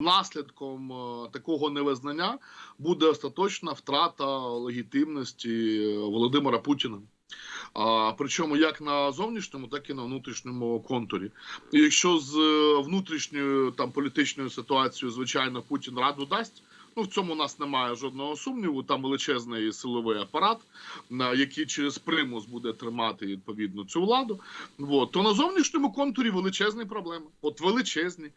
Наслідком е, такого невизнання буде остаточна втрата легітимності е, Володимира Путіна. А, причому як на зовнішньому, так і на внутрішньому контурі. І якщо з е, внутрішньою там політичною ситуацією, звичайно, Путін раду дасть. Ну, в цьому у нас немає жодного сумніву. Там величезний силовий апарат, який через примус буде тримати відповідно цю владу. От. То на зовнішньому контурі величезні проблеми. От величезні. Е,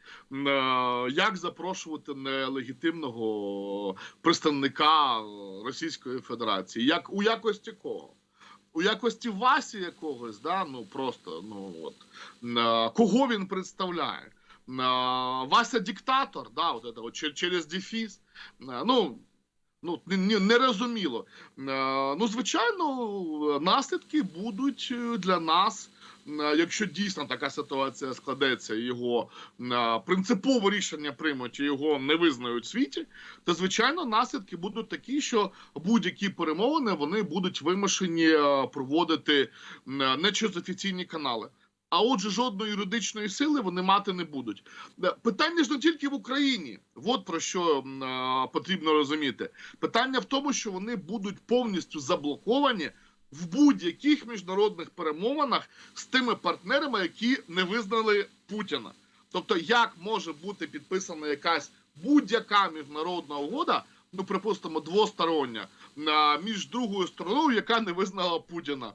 Як запрошувати нелегітимного представника Російської Федерації? Як у якості кого? У якості Васі якогось, да? ну просто ну от е, кого він представляє? Вася диктатор, да, от это, от, чер- через дефіс. Ну, ну. Е, Ну, звичайно, наслідки будуть е, для нас. Якщо дійсно така ситуація складеться, його принципове рішення приймуть і його не визнають в світі, то звичайно наслідки будуть такі, що будь-які перемовини вони будуть вимушені е, проводити не через офіційні канали. А отже, жодної юридичної сили вони мати не будуть. Е, Питання ж не тільки в Україні. От про що е, потрібно розуміти. Питання в тому, що вони будуть повністю заблоковані в будь-яких міжнародних перемовинах з тими партнерами, які не визнали Путіна. Тобто, як може бути підписана якась будь-яка міжнародна угода, ну припустимо, двостороння, а, між другою стороною, яка не визнала Путіна.